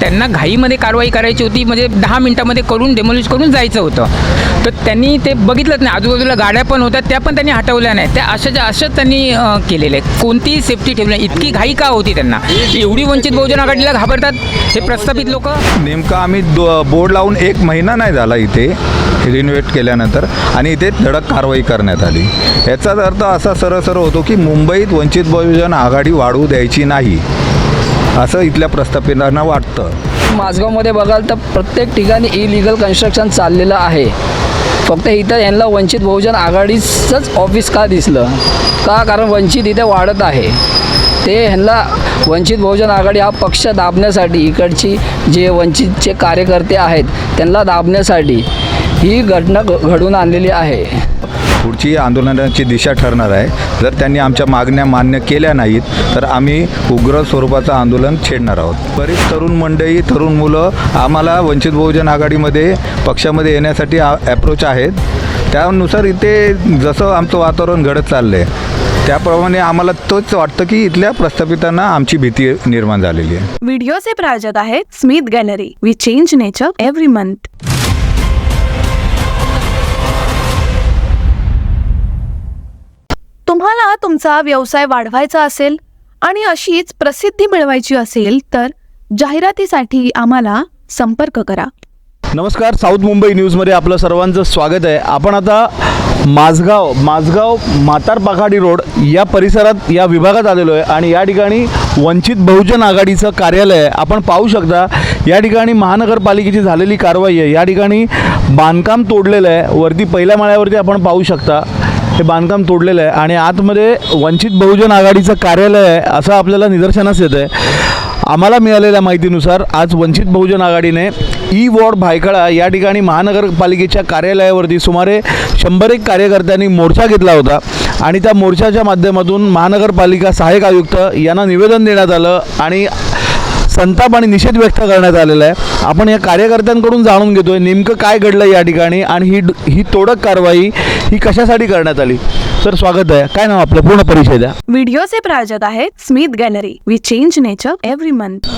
त्यांना घाईमध्ये कारवाई करायची होती म्हणजे दहा मिनिटामध्ये करून डेमोलिश करून जायचं होतं. तर त्यांनी ते बघितलंच नाही. आजूबाजूला गाड्या पण होत्या त्या पण त्यांनी हटवल्या नाही. त्या अशाच्या अशाच त्यांनी अं, केलेलं आहे कोणतीही सेफ्टी ठेवली नाही. इतकी घाई का होती त्यांना? एवढी वंचित बहुजन आघाडीला घाबरतात हे प्रस्थापित लोक? नेमकं आम्ही दो बोर्ड लावून एक महिना नाही झाला इथे रिनोव्हेट केल्यानंतर आणि इथे धडक कारवाई करण्यात आली. याचाच अर्थ असा सरळ सरळ होतो की मुंबईत वंचित बहुजन आघाडी वाढवू द्यायची नाही. असं इथल्या प्रस्थापितांना वाटतं. माझगावमध्ये बघाल तर प्रत्येक ठिकाणी इलिगल कन्स्ट्रक्शन चाललेलं आहे. फक्त इथं यांना वंचित बहुजन आघाडीचंच ऑफिस का दिसलं? का? कारण वंचित इथे वाढत आहे. ते ह्यांना वंचित बहुजन आघाडी हा पक्ष दाबण्यासाठी इकडची जे वंचितचे कार्यकर्ते आहेत त्यांना दाबण्यासाठी ही घटना घ- घडून आणलेली आहे. पुढची आंदोलनाची दिशा ठरणार आहे. जर त्यांनी आमच्या मागण्या मान्य केल्या नाहीत तर आम्ही उग्र स्वरूपाचं आंदोलन छेडणार आहोत. बरीच तरुण मंडळी तरुण मुलं आम्हाला वंचित बहुजन आघाडीमध्ये पक्षामध्ये येण्यासाठी ॲप्रोच आहेत. त्यानुसार इथे जसं आमचं वातावरण घडत चाललं आहे त्याप्रमाणे आम्हाला तोच वाटतं की इथल्या प्रस्थापितांना आमची भीती निर्माण झालेली आहे. व्हिडिओचे प्रायोजक आहेत Smith gallery. We change nature every month तुम्हाला तुमचा व्यवसाय वाढवायचा असेल आणि अशीच प्रसिद्धी मिळवायची असेल तर जाहिरातीसाठी आम्हाला संपर्क करा. नमस्कार साऊथ मुंबई न्यूजमध्ये आपलं सर्वांचं स्वागत आहे. आपण आता माझगाव माझगाव म्हातार पाखाडी रोड या परिसरात या विभागात आलेलो आहे आणि या ठिकाणी वंचित बहुजन आघाडीचं कार्यालय आहे. आपण पाहू शकता या ठिकाणी महानगरपालिकेची झालेली कारवाई आहे. या ठिकाणी बांधकाम तोडलेलं आहे. वरती पहिल्या माळ्यावरती आपण पाहू शकता हे बांधकाम तोडलेलं आहे आणि आतमध्ये वंचित बहुजन आघाडीचं कार्यालय आहे असं आपल्याला निदर्शनास येतं आहे आम्हाला मिळालेल्या माहितीनुसार आज वंचित बहुजन आघाडीने ई वॉर्ड भायखळा या ठिकाणी महानगरपालिकेच्या कार्यालयावरती सुमारे शंभर एक कार्यकर्त्यांनी मोर्चा घेतला होता आणि त्या मोर्चाच्या माध्यमातून महानगरपालिका सहाय्यक आयुक्त यांना निवेदन देण्यात आलं आणि संताप आणि निषेध व्यक्त करण्यात आलेला आहे. आपण या कार्यकर्त्यांकडून जाणून घेतोय नेमकं काय घडलं या ठिकाणी आणि ही ही तोडक कारवाई ही कशासाठी करण्यात आली? तर स्वागत आहे. काय नाव आपलं? पूर्ण परिचय द्या. व्हिडिओचे प्रायोजक आहेत Smith gallery. We change nature every month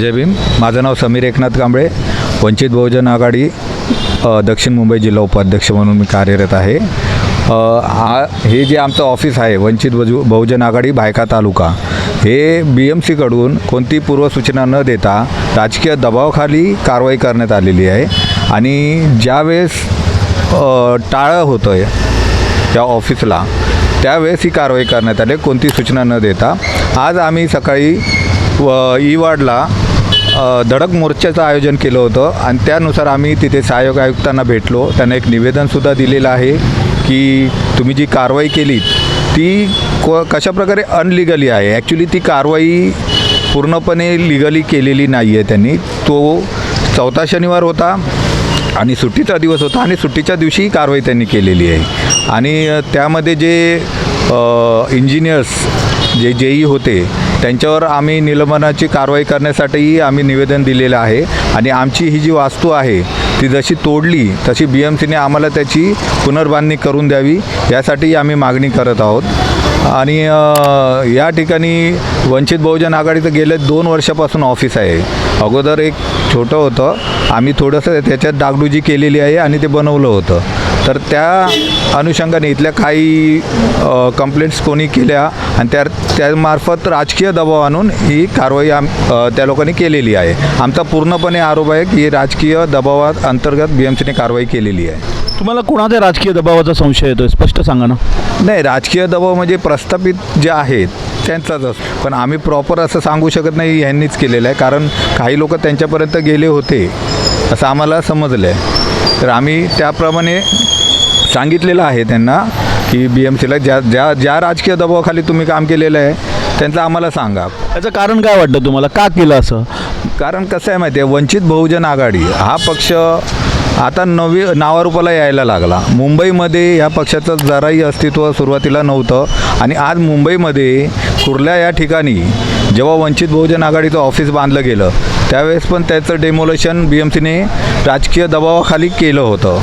Jai Bhim. माझं नाव समीर एकनाथ कांबळे. वंचित बहुजन आघाडी दक्षिण मुंबई जिल्हा उपाध्यक्ष म्हणून मी कार्यरत आहे. हा हे जे आमचं ऑफिस आहे वंचित बहु बहुजन आघाडी भायका तालुका. हे बी एम सीकडून कोणती पूर्वसूचना न देता राजकीय दबावाखाली कारवाई करण्यात आलेली आहे. आणि ज्यावेळेस टाळं होतं आहे त्या ऑफिसला त्यावेळेस ही कारवाई करण्यात आली. कोणती सूचना न देता आज आम्ही सकाळी व ई वार्डला धडक मोर्चाचं आयोजन केलं होतं. आणि त्यानुसार आम्ही तिथे सहाय्यक आयुक्तांना भेटलो. त्यांना एक निवेदनसुद्धा दिलेलं आहे की तुम्ही जी कारवाई केली ती को कशाप्रकारे अनलिगली आहे? ॲक्च्युली ती कारवाई पूर्णपणे लिगली केलेली नाही आहे त्यांनी. तो चौथा शनिवार होता आणि सुट्टीचा दिवस होता आणि सुट्टीच्या दिवशी कारवाई त्यांनी केलेली आहे. आणि त्यामध्ये जे इंजिनियर्स जे जेई होते त्यांच्यावर आम्ही निलंबनाची कारवाई करण्यासाठीही आम्ही निवेदन दिलेलं आहे. आणि आमची ही जी वास्तू आहे ती जशी तोडली तशी बी एम सीने आम्हाला त्याची पुनर्बांधणी करून द्यावी यासाठी आम्ही मागणी करत आहोत. आणि या ठिकाणी वंचित बहुजन आघाडीचं गेले दोन वर्षापासून ऑफिस आहे. अगोदर एक छोटं होतं. आम्ही थोडंसं त्याच्यात डागडुजी केलेली आहे आणि ते बनवलं होतं. तर त्या अनुषंगाने इथल्या काही कंप्लेंट्स कोणी केल्या आणि त्या त्यामार्फत राजकीय दबाव आणून ही कारवाई आम त्या लोकांनी केलेली आहे. आमचा पूर्णपणे आरोप आहे की राजकीय दबावात अंतर्गत बी एम सीने कारवाई केलेली आहे. तुम्हाला कोणाच्या राजकीय दबावाचा संशय येतोय? स्पष्ट सांगा ना. नाही राजकीय दबाव म्हणजे प्रस्थापित जे आहेत त्यांचाच असतो. पण आम्ही प्रॉपर असं सांगू शकत नाही ह्यांनीच केलेलं आहे. कारण काही लोक त्यांच्यापर्यंत गेले होते असं आम्हाला समजलं आहे तर आम्ही त्याप्रमाणे सांगितलेलं आहे त्यांना की बी एम सीला ज्या ज्या ज्या राजकीय दबावाखाली तुम्ही काम केलेलं आहे त्यांचं आम्हाला सांगा. याचं कारण काय वाटतं तुम्हाला? का केलं असं? कारण कसं आहे माहिती आहे वंचित बहुजन आघाडी हा पक्ष आता नवी नावारूपाला यायला लागला. मुंबईमध्ये या पक्षाचं जराही अस्तित्व सुरुवातीला नव्हतं आणि आज मुंबईमध्ये कुर्ल्या या ठिकाणी जेव्हा वंचित बहुजन आघाडीचं ऑफिस बांधलं गेलं त्यावेळेस पण त्याचं डेमोलेशन बी एम सीने राजकीय दबावाखाली केलं होतं.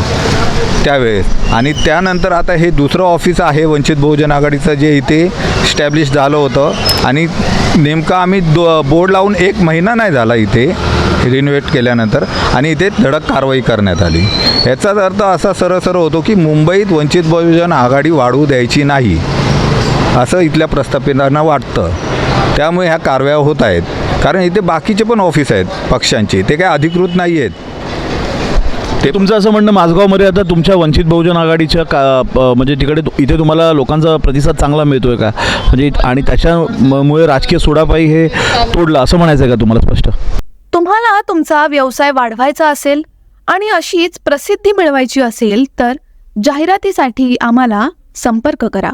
त्यावेळेस. आणि त्यानंतर आता हे दुसरं ऑफिस आहे वंचित बहुजन आघाडीचं जे इथे स्टॅब्लिश झालं होतं आणि नेमका आम्ही दो बोर्ड लावून एक महिना नाही झाला इथे रिनोव्हेट केल्यानंतर. आणि इथे धडक कारवाई करण्यात आली. याचाच अर्थ असा सरळ सरळ होतो की मुंबईत वंचित बहुजन आघाडी वाढवू द्यायची नाही असं इथल्या प्रस्थापितांना वाटतं. त्यामुळे ह्या कारवाया होत आहेत. कारण इथे बाकीचे पण ऑफिस आहेत पक्षांची. ते काय अधिकृत नाही आहेत ते तुमचं असं म्हणणं माझगावमध्ये आता तुमच्या वंचित बहुजन आघाडीच्या का प- म्हणजे तिकडे तु- इथे तुम्हाला लोकांचा प्रतिसाद चांगला मिळतोय का? म्हणजे आणि त्याच्यामुळे राजकीय सोडापाई हे तोडलं असं म्हणायचं आहे का तुम्हाला स्पष्ट? तुम्हाला तुमचा व्यवसाय वाढवायचा असेल आणि अशीच प्रसिद्धी मिळवायची असेल तर जाहिरातीसाठी आम्हाला संपर्क करा.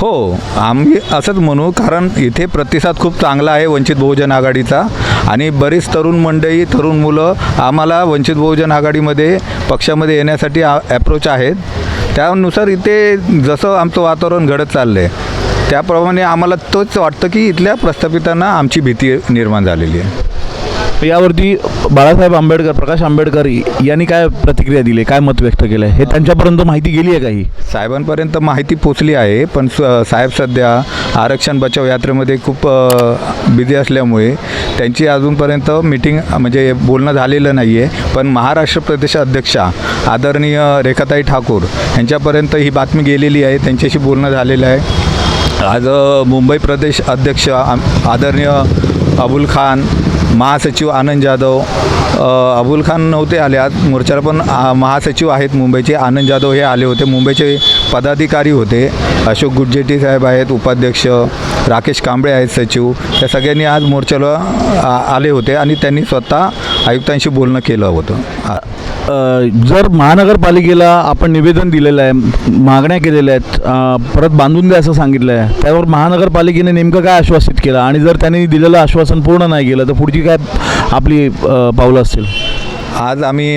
हो आम्ही असंच म्हणू कारण इथे प्रतिसाद खूप चांगला आहे वंचित बहुजन आघाडीचा. आणि बरीच तरुण मंडळी तरुण मुलं आम्हाला वंचित बहुजन आघाडीमध्ये पक्षामध्ये येण्यासाठी ॲप्रोच आहेत. त्यानुसार इथे जसं आमचं वातावरण घडत चाललं आहे त्याप्रमाणे आम्हाला तोच वाटतं की इथल्या प्रस्थापितांना आमची भीती निर्माण झालेली आहे. यावरती बाळासाहेब आंबेडकर प्रकाश आंबेडकर यांनी काय प्रतिक्रिया दिली आहे? काय मत व्यक्त केलं आहे हे त्यांच्यापर्यंत माहिती गेली आहे काही? साहेबांपर्यंत माहिती पोचली आहे पण स साहेब सध्या आरक्षण बचाव यात्रेमध्ये खूप बिझी असल्यामुळे त्यांची अजूनपर्यंत मिटिंग म्हणजे बोलणं झालेलं नाही आहे पण महाराष्ट्र प्रदेश अध्यक्षा आदरणीय रेखाताई ठाकूर यांच्यापर्यंत ही बातमी गेलेली आहे त्यांच्याशी बोलणं झालेलं आहे. आज मुंबई प्रदेश अध्यक्ष आम- आदरणीय अबुल खान महासचिव आनंद जाधव अबुल खान नव्हते आले आज मोर्चाला पण महासचिव आहेत मुंबईचे. आनंद जाधव हे आले होते. मुंबईचे पदाधिकारी होते. अशोक गुज्जेटी साहेब आहेत उपाध्यक्ष. राकेश कांबळे आहेत सचिव. या सगळ्यांनी आज मोर्चाला आले होते आणि त्यांनी स्वतः आयुक्तांशी बोलणं केलं होतं. जर महानगरपालिकेला आपण निवेदन दिलेलं आहे मागण्या केलेल्या आहेत परत बांधून द्या असं सांगितलं आहे त्यावर महानगरपालिकेने नेमकं काय आश्वासित केलं? आणि जर त्यांनी दिलेलं आश्वासन पूर्ण नाही केलं तर पुढची काय आपली पावलं असतील? आज आम्ही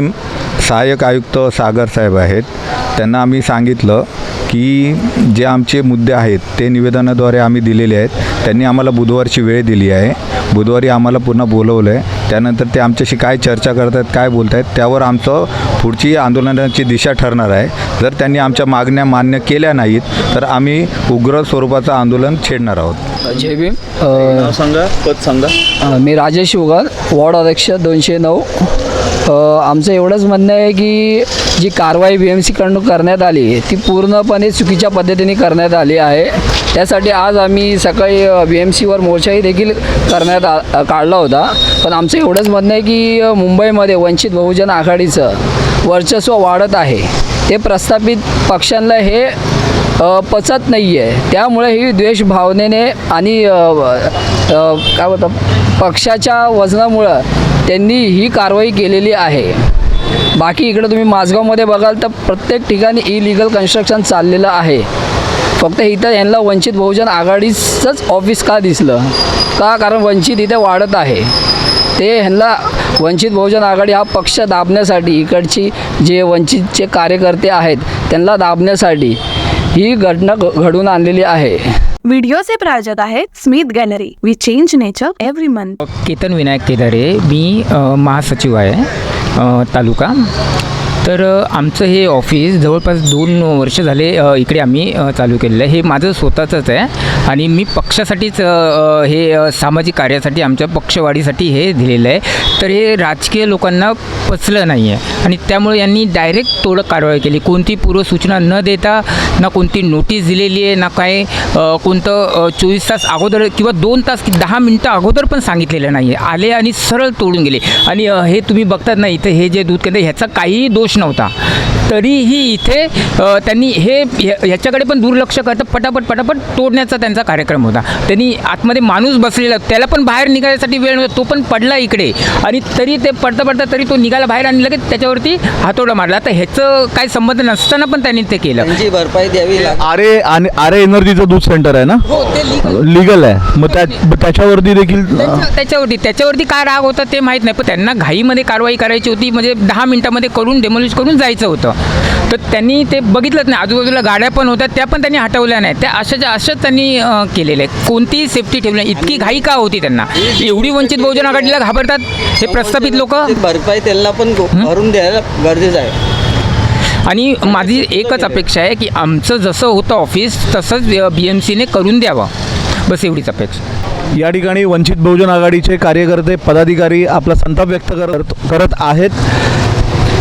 सहाय्यक आयुक्त सागर साहेब आहेत. त्यांना आम्ही सांगितलं की जे आमचे मुद्दे आहेत ते निवेदनाद्वारे आम्ही दिलेले आहेत. त्यांनी आम्हाला बुधवारची वेळ दिली आहे. बुधवारी आम्हाला पुन्हा बोलवलं आहे त्यानंतर ते आमच्याशी काय चर्चा करत आहेत काय बोलत आहेत त्यावर आमचं पुढची आंदोलनाची दिशा ठरणार आहे. जर त्यांनी आमच्या मागण्या मान्य केल्या नाहीत तर आम्ही उग्र स्वरूपाचं आंदोलन छेडणार आहोत. जय भीम सांगा पद सांगा. मी राजेश उगार वॉर्ड अध्यक्ष दोनशे नऊ. आमचं एवढंच म्हणणं आहे की जी कारवाई बी एम सीकडून करण्यात आली ती पूर्णपणे चुकीच्या पद्धतीने करण्यात आली आहे. त्यासाठी आज आम्ही सकाळी बी एम सीवर मोर्चाही देखील करण्यात आ काढला होता. पण आमचं एवढंच म्हणणं आहे की मुंबईमध्ये वंचित बहुजन आघाडीचं वर्चस्व वाढत आहे. ते प्रस्थापित पक्षांना हे पचत नाही आहे त्यामुळे ही द्वेषभावनेने आणि काय बोलतात पक्षाच्या वजनामुळं त्यांनी ही कारवाई केलेली आहे. बाकी इकडे तुम्ही माझगावमध्ये बघाल तर प्रत्येक ठिकाणी इलिगल कन्स्ट्रक्शन चाललेलं आहे. फक्त इथं यांना वंचित बहुजन आघाडीचंच ऑफिस का दिसलं? का? कारण वंचित इथे वाढत आहे. ते ह्यांना वंचित बहुजन आघाडी हा पक्ष दाबण्यासाठी इकडची जे वंचितचे कार्यकर्ते आहेत त्यांना दाबण्यासाठी ही घटना घ- घडून आणलेली आहे. व्हिडिओचे प्रायोजक आहेत Smith gallery. We change nature every month Ketan Vinayak Kedare मी महासचिव आहे. अ, तालुका तर आमचं हे ऑफिस जवळपास दोन वर्ष झाले इकडे आम्ही चालू केलेलं आहे. हे माझं स्वतःचंच आहे आणि मी पक्षासाठीच हे सामाजिक कार्यासाठी आमच्या पक्षवाढीसाठी हे दिलेलं आहे. तर हे राजकीय लोकांना पचलं नाही आहे आणि त्यामुळे यांनी डायरेक्ट तोडक कारवाई केली. कोणती पूर्वसूचना न देता ना कोणती नोटीस दिलेली आहे ना काय कोणतं चोवीस तास अगोदर किंवा दोन तास की दहा मिनटं अगोदर पण सांगितलेलं नाही आहे. आले आणि सरळ तोडून गेले. आणि हे तुम्ही बघतात ना इथं हे जे दूध केंद्र ह्याचा काहीही दोष नव्हता. तरीही इथे त्यांनी हे ह्या- ह्याच्याकडे पण दुर्लक्ष करतं पटापट पटापट तोडण्याचा त्यांचा कार्यक्रम होता. त्यांनी आतमध्ये माणूस बसलेला त्याला पण बाहेर निघायसाठी वेळ नव्हता तो पण पडला इकडे. आणि तरी ते पडता पडता तरी तो निघाला बाहेर आणि लगेच त्याच्यावरती हातोडा मारला. तर ह्याचं काय संबंध नसताना पण त्यांनी ते केलं. भरपाई द्यावी आरे आणि आरे एनर्जीचं दूध सेंटर आहे ना? हो ते लिगल आहे. मग त्या मग त्याच्यावरती देखील त्याच्यावरती त्याच्यावरती काय राग होता ते माहीत नाही पण त्यांना घाईमध्ये कारवाई करायची होती म्हणजे दहा मिनिटामध्ये करून डेमोलिश करून जायचं होतं. तर त्यांनी ते बघितलंच नाही. आजूबाजूला गाड्या पण होत्या त्या पण त्यांनी हटवल्या नाही त्या अशाच्या अशाच त्यांनी केलेलं आहे कोणतीही सेफ्टी ठेवली नाही. इतकी घाई का होती त्यांना? एवढी वंचित बहुजन आघाडीला घाबरतात हे प्रस्थापित लोक? भरपाई त्यांना पण भरून द्यायला गरजेचं आहे. आणि माझी एकच अपेक्षा आहे की आमचं जसं होतं ऑफिस तसंच बी एम सीने करून द्यावं. बस एवढीच अपेक्षा. या ठिकाणी वंचित बहुजन आघाडीचे कार्यकर्ते पदाधिकारी आपला संताप व्यक्त करत करत आहेत.